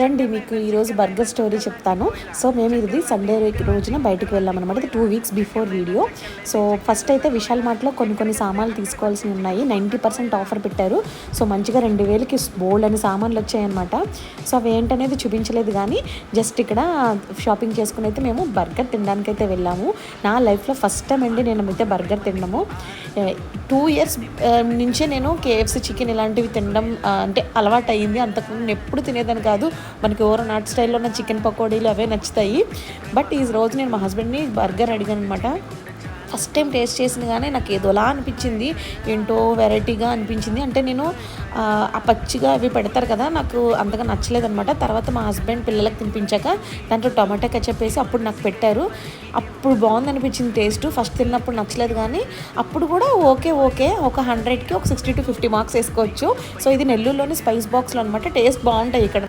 రండి మీకు ఈరోజు బర్గర్ స్టోరీ చెప్తాను. సో మేము ఇది సండే రోజున బయటకు వెళ్ళామన్నమాట. ఇది two weeks before video so first అయితే విశాల్ మార్ట్లో కొన్ని కొన్ని సామాన్లు తీసుకోవాల్సి ఉన్నాయి. నైంటీ పర్సెంట్ ఆఫర్ పెట్టారు. సో మంచిగా రెండు వేలకి బోల్డ్ అని సామాన్లు వచ్చాయన్నమాట. సో అవి ఏంటనేది చూపించలేదు కానీ జస్ట్ ఇక్కడ షాపింగ్ చేసుకుని అయితే మేము బర్గర్ తినడానికి అయితే వెళ్ళాము. నా లైఫ్లో ఫస్ట్ టైం అండి నేను అయితే బర్గర్ తినడము. టూ ఇయర్స్ నుంచే నేను కేఎఫ్సి చికెన్ ఇలాంటివి తినడం అంటే అలవాటు అయ్యింది అంతకుముందు నేను ఎప్పుడు తినేదని కాదు. మనకి ఓవర్ నాట్ స్టైల్లో ఉన్న చికెన్ పకోడీలు అవే నచ్చుతాయి. బట్ ఈ రోజు నేను మా హస్బెండ్ని బర్గర్ అడిగాను అనమాట ఫస్ట్ టైం టేస్ట్ చేసిన కానీ నాకు ఏదోలా అనిపించింది. ఏంటో వెరైటీగా అనిపించింది. అంటే నేను ఆ, పచ్చిగా అవి పెడతారు కదా నాకు అంతగా నచ్చలేదు అనమాట తర్వాత మా హస్బెండ్ పిల్లలకు తినిపించాక దాంట్లో టొమాటో కచ్చప్ వేసి అప్పుడు నాకు పెట్టారు. అప్పుడు బాగుంది అనిపించింది టేస్ట్. ఫస్ట్ తిన్నప్పుడు నచ్చలేదు కానీ అప్పుడు కూడా ఓకే ఓకే. ఒక హండ్రెడ్కి ఒక సిక్స్టీ టు ఫిఫ్టీ మార్క్స్ వేసుకోవచ్చు. సో ఇది నెల్లూరులోని స్పైస్ బాక్స్లో అనమాట టేస్ట్ బాగుంటాయి ఇక్కడ.